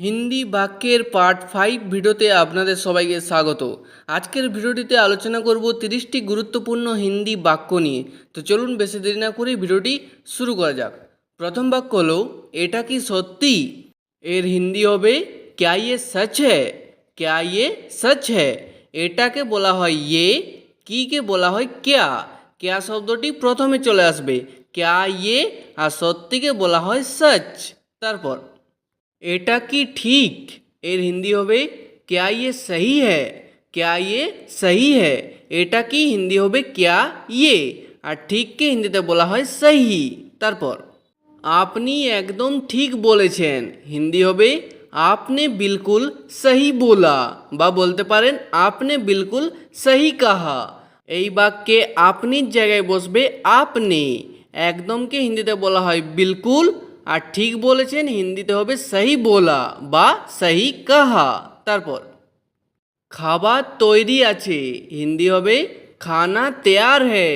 হিন্দি বাক্যের part five ভিডিওতে আপনাদের সবাইকে স্বাগত। আজকের ভিডিওটিতে আলোচনা করব তিরিশটি গুরুত্বপূর্ণ হিন্দি বাক্য নিয়ে। তো চলুন বেশি দেরি না করে ভিডিওটি শুরু করা যাক। প্রথম বাক্য হলো, এটা কি সত্যি? এর হিন্দি হবে, ক্যা ইয়ে সচ হ্যায়? ক্যা ইয়ে সচ হ্যায়? এটাকে বলা হয় ইয়ে। কিকে? বলা হয়, ক্যা? ক্যা? শব্দটি প্রথমে চলে আসবে, ক্যা ইয়ে? আর সত্যিকে বলা হয়, সচ। তারপর এটা কি ঠিক? এর হিন্দি হবে ক্যা ইয়ে সহি হ্যায় ক্যা ইয়ে সহি হ্যায় এটা কি হিন্দি হবে ক্যা ইয়ে আর ঠিককে হিন্দিতে বলা হয় সহি তারপর, আপনি একদম ঠিক বলেছেন। হিন্দি হবে আপনি বিলকুল সহি বলা বা বলতে পারেন আপনি বিলকুল সহি কাহা এই বাক্যে আপনির জায়গায় বসবে, আপনি। একদমকে হিন্দিতে বলা হয় বিলকুল আর ঠিক বলেছেন, হিন্দিতে হবে সহি বলা বা সহি কাহা। তারপর, খাবার তৈরি আছে, হিন্দি হবে খানা তেয়ার হে,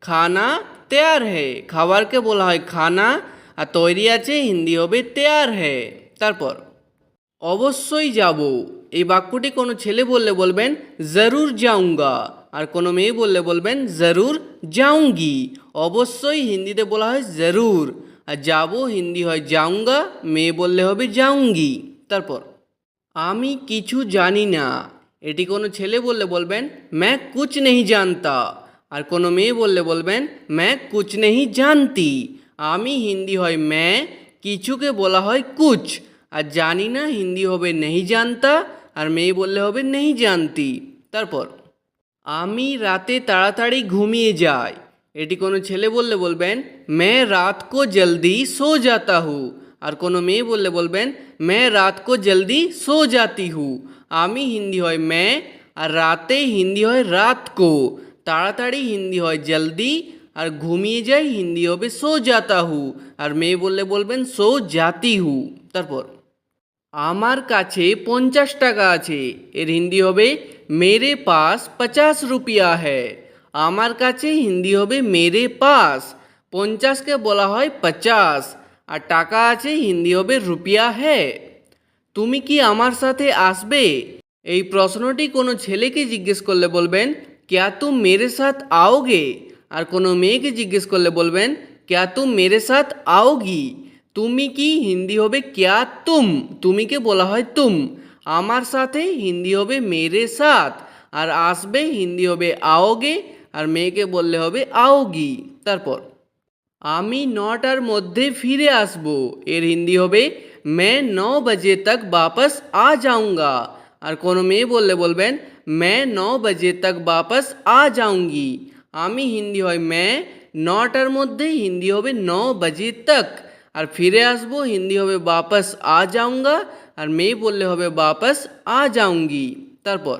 খানা তেয়ার হে। খাবারকে বলা হয় খানা, আর তৈরি আছে, হিন্দি হবে তেয়ার হে। তারপর, অবশ্যই যাব। এই বাক্যটি কোনো ছেলে বললে বলবেন, জরুর যাউঙ্গা আর কোনো মেয়ে বললে বলবেন, জরুর যাউঙ্গি অবশ্যই হিন্দিতে বলা হয়, জরুর আর যাব হিন্দি হয় যাউঙ্গা মেয়ে বললে হবে যাউঙ্গি তারপর, আমি কিছু জানি না। এটি কোনো ছেলে বললে বলবেন, ম্যাঁ কুচ নেই জানতা। আর কোনো মেয়ে বললে বলবেন, ম্যাঁ কুচ নেই জানতি। আমি হিন্দি হয় ম্যাঁ কিছুকে বলা হয় কুচ আর জানি না হিন্দি হবে নেই জানতা আর মেয়ে বললে হবে নেই জানতি। তারপর, আমি রাতে তাড়াতাড়ি ঘুমিয়ে যাই। এটি কোনো ছেলে বললে বলবেন, মে রাত কো জলদি সো যাতা হু। আর কোনো মেয়ে বললে বলবেন, মে রাত কো জলদি সো জাতি হু। আমি হিন্দি হয় মে, আর রাতে হিন্দি হয় রাত কো। তাড়াতাড়ি হিন্দি হয় জলদি, আর ঘুমিয়ে যাই হিন্দি হবে সো যাতা হু। আর মেয়ে বললে বলবেন, সো জাতি হু। তারপর, আমার কাছে পঞ্চাশ টাকা আছে। এর হিন্দি হবে, মেরে পাস পচাশ রুপিয়া হ্যায়। আমার কাছে হিন্দি হবে মেরে পাস, পঞ্চাশকে বলা হয় পচাশ, আর টাকা আছে হিন্দি হবে রুপিয়া হ্যাঁ তুমি কি আমার সাথে আসবে? এই প্রশ্নটি কোনো ছেলেকে জিজ্ঞেস করলে বলবেন, ক্যা তুম মেরে সাথ আওগে? আর কোনো মেয়েকে জিজ্ঞেস করলে বলবেন, ক্যা তুম মেরে সাথ আওগি? তুমি কি হিন্দি হবে ক্যা তুম? তুমিকে বলা হয় তুম। আমার সাথে হিন্দি হবে মেরে সাথ। আর আসবে হিন্দি হবে আওগে। আর মেয়েকে বললে হবে আওগি তারপর, আমি নটার মধ্যে ফিরে আসব। এর হিন্দি হবে মে ন বাজে তক বাপস আ যাউঙ্গা আর কোনো মেয়ে বললে বলবেন মে ন বাজে তক বাপস আ যাউঙ্গি আমি হিন্দি হয় মে নটার মধ্যে হিন্দি হবে ন বাজে তক আর ফিরে আসব, হিন্দি হবে বাপস আ যাউঙ্গা আর মেয়ে বললে হবে বাপস আ যাউঙ্গি তারপর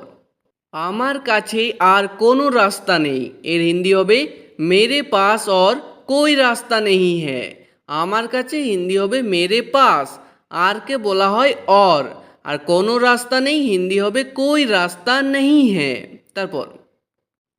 আমার কাছে আর কোনো রাস্তা নেই। এর হিন্দি হবে, মেরে পাস অর কই রাস্তা নেই হ্যাঁ আমার কাছে হিন্দি হবে, মেরে পাস। আরকে বলা হয়, অর। আর কোনো রাস্তা নেই, হিন্দি হবে, কই রাস্তা নেই হ্যাঁ তারপর,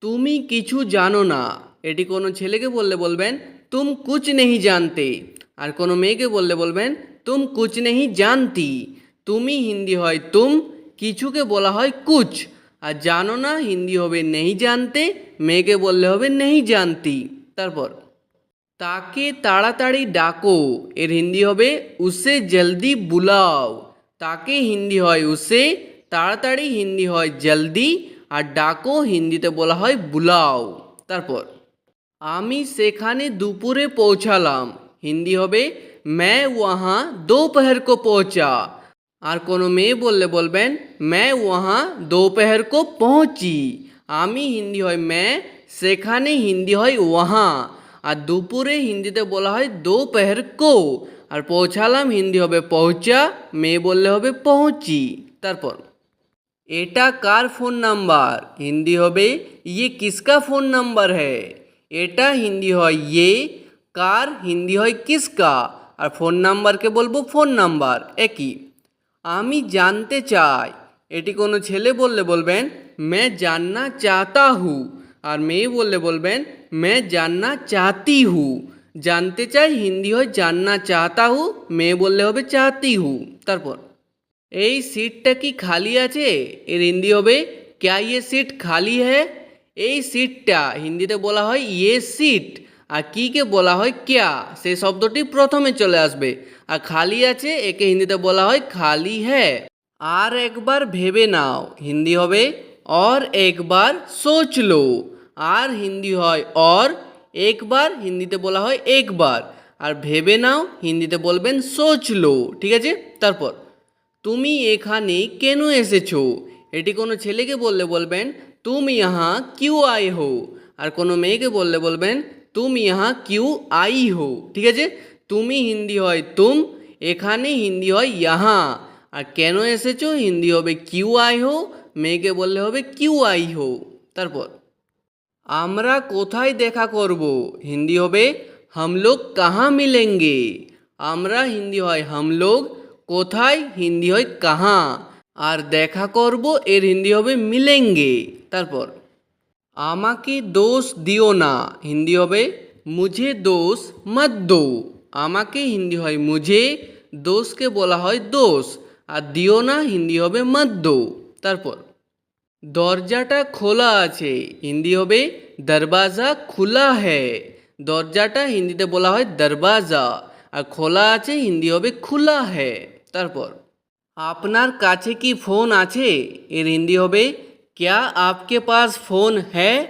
তুমি কিছু জানো না। এটি কোনো ছেলেকে বললে বলবেন, তুম কুচ নেই জানতে। আর কোনো মেয়েকে বললে বলবেন, তুম কুচ নেই জানতি। তুমি হিন্দি হয়, তুম। কিছুকে বলা হয় কুচ আর জানো না হিন্দি হবে নেই জানতে মেয়েকে বললে হবে নেই জানতি তারপর তাকে তাড়াতাড়ি ডাকো এর হিন্দি হবে উসে জলদি বুলাও তাকে হিন্দি হয় উসে তাড়াতাড়ি হিন্দি হয় জলদি আর ডাকো হিন্দিতে বলা হয় বুলাও তারপর আমি সেখানে দুপুরে পৌঁছালাম হিন্দি হবে मैं वहाँ दोपहर को पहुँचा আর কোনো মেয়ে বললে বলবেন ম্যায় ওহা দোপহর কো পৌঁছি আমি হিন্দি হয় ম্যায় সেখানে হিন্দি হয় ওহা আর দুপুরে হিন্দিতে বলা হয় দোপহর কো আর পৌঁছালাম হিন্দি হবে পৌঁছা মেয়ে বললে হবে পৌঁছি তারপর। এটা কার ফোন নাম্বার? হিন্দি হবে ইয়ে কিসকা ফোন নাম্বার হে এটা হিন্দি হয় ইয়ে কার হিন্দি হয় কিসকা আর ফোন নাম্বারকে বলব ফোন নাম্বার একই। আমি জানতে চাই। এটি কোনো ছেলে বললে বলবেন, মে জাননা চাতা হু। আর মেয়ে বললে বলবেন, মে জাননা চাতি হু। জানতে চাই হিন্দি হয়, জাননা চাতা হু। মেয়ে বললে হবে, চাতি হু। তারপর, এই সিটটা কি খালি আছে? এর হিন্দি হবে, ক্যা ইয়ে সিট খালি হ্যাঁ এই সিটটা, হিন্দিতে বলা হয় ইয়ে সিট। আর কীকে বলা হয় ক্যা? সে শব্দটি প্রথমে চলে আসবে। আর খালি আছে, একে হিন্দিতে বলা হয় খালি হ্যাঁ। আর একবার ভেবে নাও, হিন্দি হবে অর একবার সোচ লো আর হিন্দি হয় অর, একবার হিন্দিতে বলা হয় একবার। আর ভেবে নাও, হিন্দিতে বলবেন সোচ লো ঠিক আছে? তারপর, তুমি এখানে কেন এসেছ? এটি কোনো ছেলেকে বললে বলবেন, তুমি ইহা কিউ আয় হো? আর কোনো মেয়েকে বললে বলবেন তুম ইহা কিউ আই হো ঠিক আছে তুমি হিন্দি হয় তুম এখানে হিন্দি হয় ইহা আর কেন এসেছো হিন্দি হবে কিউ আই হো মেয়েকে বললে হবে কিউ আই হো তারপর আমরা কোথায় দেখা করব হিন্দি হবে हम लोग कहाँ मिलेंगे আমরা হিন্দি হয় हम लोग কোথায় হিন্দি হয় কাহা আর দেখা করব এর হিন্দি হবে মিলেঙ্গে তারপর আমাকে দোষ দিও না। হিন্দি হবে, মুঝে দোষ মত দো। আমাকে হিন্দি হয়, মুঝে দোষকে বলা হয় দোষ। আর দিও না, হিন্দি হবে, মত দো। তারপর, দরজাটা খোলা আছে। হিন্দি হবে, দরবাজা খোলা হ্যায় দরজাটা হিন্দিতে বলা হয়, দরবাজা। আর খোলা আছে, হিন্দি হবে, খোলা হ্যায় তারপর, আপনার কাছে কি ফোন আছে? এর হিন্দি হবে ক্যা আপকে পাস ফোন হ্যাঁ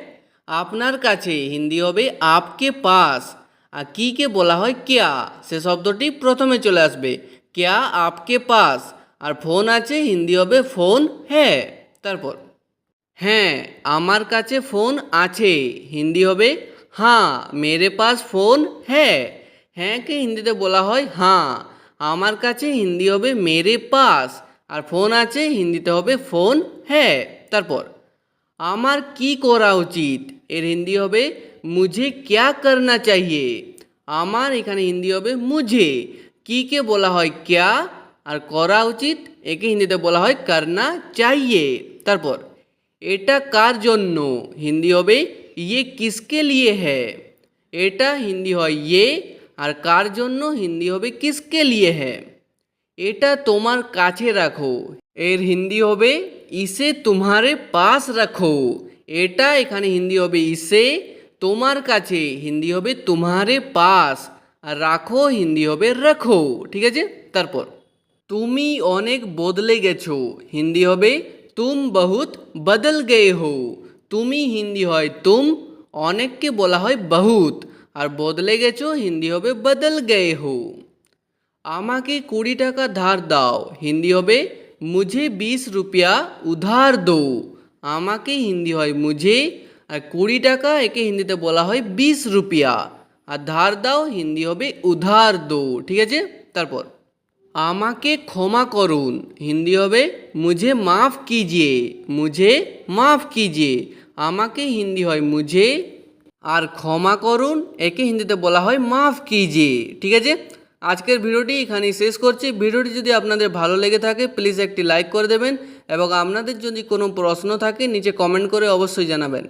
আপনার কাছে হিন্দি হবে আপকে পাস আর কিকে বলা হয় ক্যা সে শব্দটি প্রথমে চলে আসবে ক্যা আপকে পাস আর ফোন আছে হিন্দি হবে ফোন হ্যাঁ তারপর হ্যাঁ আমার কাছে ফোন আছে হিন্দি হবে হ্যাঁ মেরে পাস ফোন হ্যাঁ হ্যাঁকে হিন্দিতে বলা হয় হ্যাঁ আমার কাছে হিন্দি হবে মেরে পাস আর ফোন আছে হিন্দিতে হবে ফোন হ্যাঁ তারপর, আমার কি করা উচিত? এর হিন্দি হবে, মুঝে ক্যা করনা চাহিয়ে আমার এখানে হিন্দি হবে, মুঝে। কিকে বলা হয়, ক্যা? আর করা উচিত, একে হিন্দিতে বলা হয়, করনা চাইয়ে। তারপর, এটা কার জন্য? হিন্দি হবে ইয়ে কিসকে লিয়ে হ্যাঁ এটা হিন্দি হয় ইয়ে। আর কার জন্য? হিন্দি হবে, কিসকে লিয়ে হ্যাঁ এটা তোমার কাছে রাখো। এর হিন্দি হবে ইসে তোমারে পাস রাখো এটা এখানে হিন্দি হবে ইসে তোমার কাছে হিন্দি হবে তোমারে পাস আর রাখো হিন্দি হবে রাখো ঠিক আছে তারপর তুমি অনেক বদলে গেছো হিন্দি হবে তুম বহুত বদল গয়ে হো তুমি হিন্দি হয় তুম অনেককে বলা হয় বহুত আর বদলে গেছো হিন্দি হবে বদল গয়ে হো আমাকে কুড়ি টাকা ধার দাও হিন্দি হবে মুঝে বিশ রুপিয়া উধার দো আমাকে হিন্দি হয় মুঝে আর কুড়ি টাকা একে হিন্দিতে বলা হয় বিশ রুপিয়া আর ধার দাও হিন্দি হবে উধার দো ঠিক আছে তারপর আমাকে ক্ষমা করুন হিন্দি হবে মুঝে মাফ কিজিয়ে মুঝে মাফ কিজিয়ে আমাকে হিন্দি হয় মুঝে আর ক্ষমা করুন একে হিন্দিতে বলা হয় মাফ কিজিয়ে ঠিক আছে আজকের ভিডিওটি এখানেই শেষ করছি। ভিডিওটি যদি আপনাদের ভালো লেগে থাকে প্লিজ একটি লাইক করে দেবেন এবং আপনাদের যদি কোনো প্রশ্ন থাকে, নিচে কমেন্ট করে অবশ্যই জানাবেন।